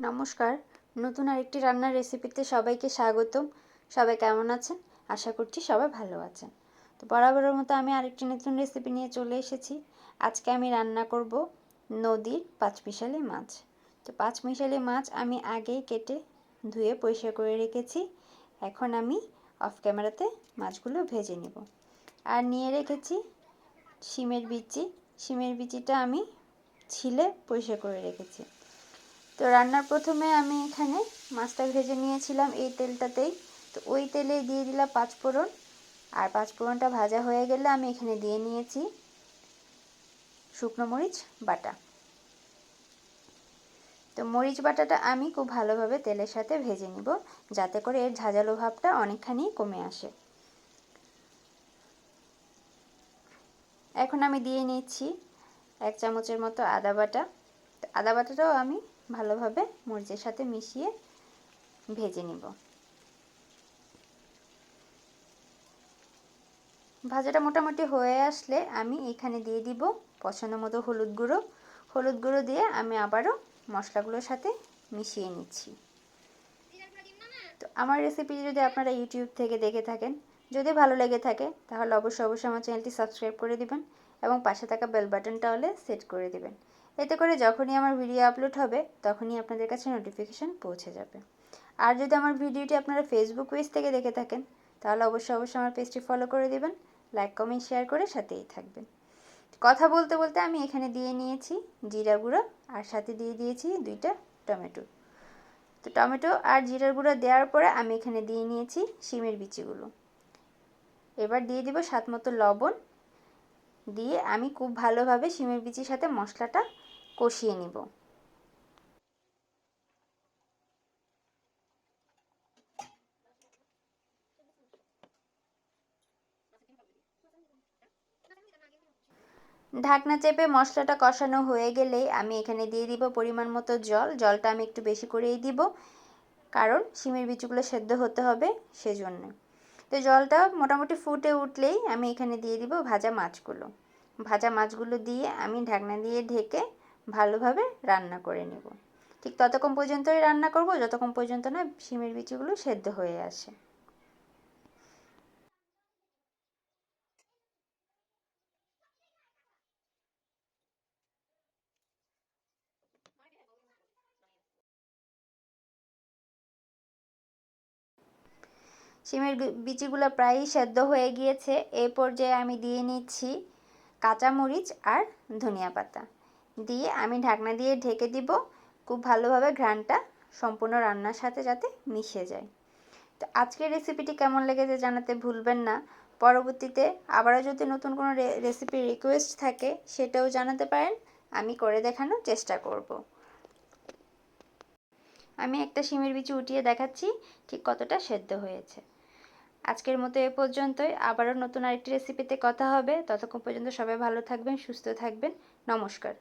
নমস্কার। নতুন আরেকটি রান্নার রেসিপিতে সবাইকে স্বাগতম। সবাই কেমন আছেন? আশা করছি সবাই ভালো আছেন। তো বরাবরের মতো আমি আরেকটি নতুন রেসিপি নিয়ে চলে এসেছি। আজকে আমি রান্না করব নদীর পাঁচমিশালি মাছ। তো পাঁচমিশালি মাছ আমি আগেই কেটে ধুয়ে পরিষ্কার করে রেখেছি। এখন আমি অফ ক্যামেরাতে মাছগুলো ভেজে নেব। আর নিয়ে রেখেছি শিমের বিচি। শিমের বিচিটা আমি ছিলে পরিষ্কার করে রেখেছি। তো রান্নার প্রথমে আমি এখানে মাছটা ভেজে নিয়েছিলাম এই তেলটাতেই। তো ওই তেলে দিয়ে দিলাম পাঁচফোড়ন আর পাঁচফোড়নটা ভাজা হয়ে গেলে আমি এখানে দিয়ে নিয়েছি শুকনো মরিচ বাটা। তো মরিচ বাটাটা আমি খুব ভালোভাবে তেলের সাথে ভেজে নিব, যাতে করে এর ঝাঁঝালো ভাবটা অনেকখানি কমে আসে। এখন আমি দিয়ে নিচ্ছি এক চামচের মতো আদা বাটা। আদা বাটাটাও আমি ভালোভাবে মরিচের সাথে মিশিয়ে ভেজে নিব। ভাজাটা মোটামুটি হয়ে আসলে আমি এখানে দিয়ে দিব পছন্দ মতো হলুদ গুঁড়ো। হলুদ গুঁড়ো দিয়ে আমি আবারও মশলাগুলোর সাথে মিশিয়ে নিচ্ছি। তো আমার রেসিপি যদি আপনারা ইউটিউব থেকে দেখে থাকেন, যদি ভালো লেগে থাকে, তাহলে অবশ্যই অবশ্যই আমার চ্যানেলটি সাবস্ক্রাইব করে দিবেন এবং পাশে থাকা বেল বাটনটা হলে সেট করে দিবেন। এতে করে যখনই আমার ভিডিও আপলোড হবে, তখনই আপনাদের কাছে নোটিফিকেশান পৌঁছে যাবে। আর যদি আমার ভিডিওটি আপনারা ফেসবুক পেজ থেকে দেখে থাকেন, তাহলে অবশ্যই অবশ্যই আমার পেজটি ফলো করে দেবেন লাইক কমেন্ট শেয়ার করে সাথেই থাকবেন। কথা বলতে বলতে আমি এখানে দিয়ে নিয়েছি জিরা গুঁড়ো, আর সাথে দিয়ে দিয়েছি দুইটা টমেটো। তো টমেটো আর জিরার গুঁড়ো দেওয়ার পরে আমি এখানে দিয়ে নিয়েছি শিমের বিচিগুলো। এবার দিয়ে দিব স্বাদ মতো লবণ। দিয়ে আমি খুব ভালোভাবে শিমের বিচির সাথে মশলাটা কষিয়ে নিব। ঢাকনা চেপে মশলাটা কষানো হয়ে গেলেই আমি এখানে দিয়ে দিব পরিমাণ মতো জল। জলটা আমি একটু বেশি করেই দিব, কারণ শিমের বিচুগুলো সেদ্ধ হতে হবে সেজন্য। তো জলটা মোটামুটি ফুটে উঠলেই আমি এখানে দিয়ে দিব ভাজা মাছগুলো। ভাজা মাছগুলো দিয়ে আমি ঢাকনা দিয়ে ঢেকে ভালোভাবে রান্না করে নেব। ঠিক ততক্ষণ পর্যন্তই রান্না করব, যতক্ষণ পর্যন্ত না শিমের বিচিগুলো সেদ্ধ হয়ে আসে। শিমের বিচিগুলো প্রায়ই সেদ্ধ হয়ে গিয়েছে। এই পর্যায়ে আমি দিয়ে নিচ্ছি কাঁচামরিচ আর ধনিয়া পাতা। দিয়ে আমি ঢাকনা দিয়ে ঢেকে দিব। খুব ভালোভাবে ঘ্রানটা সম্পূর্ণ রান্নার সাথে যাতে মিশে যায়। তো আজকের রেসিপিটি কেমন লেগেছে জানাতে ভুলবেন না। পরবর্তীতে আবারও যদি নতুন কোনো রেসিপি রিকোয়েস্ট থাকে, সেটাও জানাতে পারেন। আমি করে দেখানোর চেষ্টা করব। আমি একটা শিমের বিচি উঠিয়ে দেখাচ্ছি, ঠিক কতটা সেদ্ধ হয়েছে। আজকের মতো এ পর্যন্তই। আবারও নতুন আরেকটি রেসিপিতে কথা হবে। ততক্ষণ পর্যন্ত সবাই ভালো থাকবেন, সুস্থ থাকবেন। নমস্কার।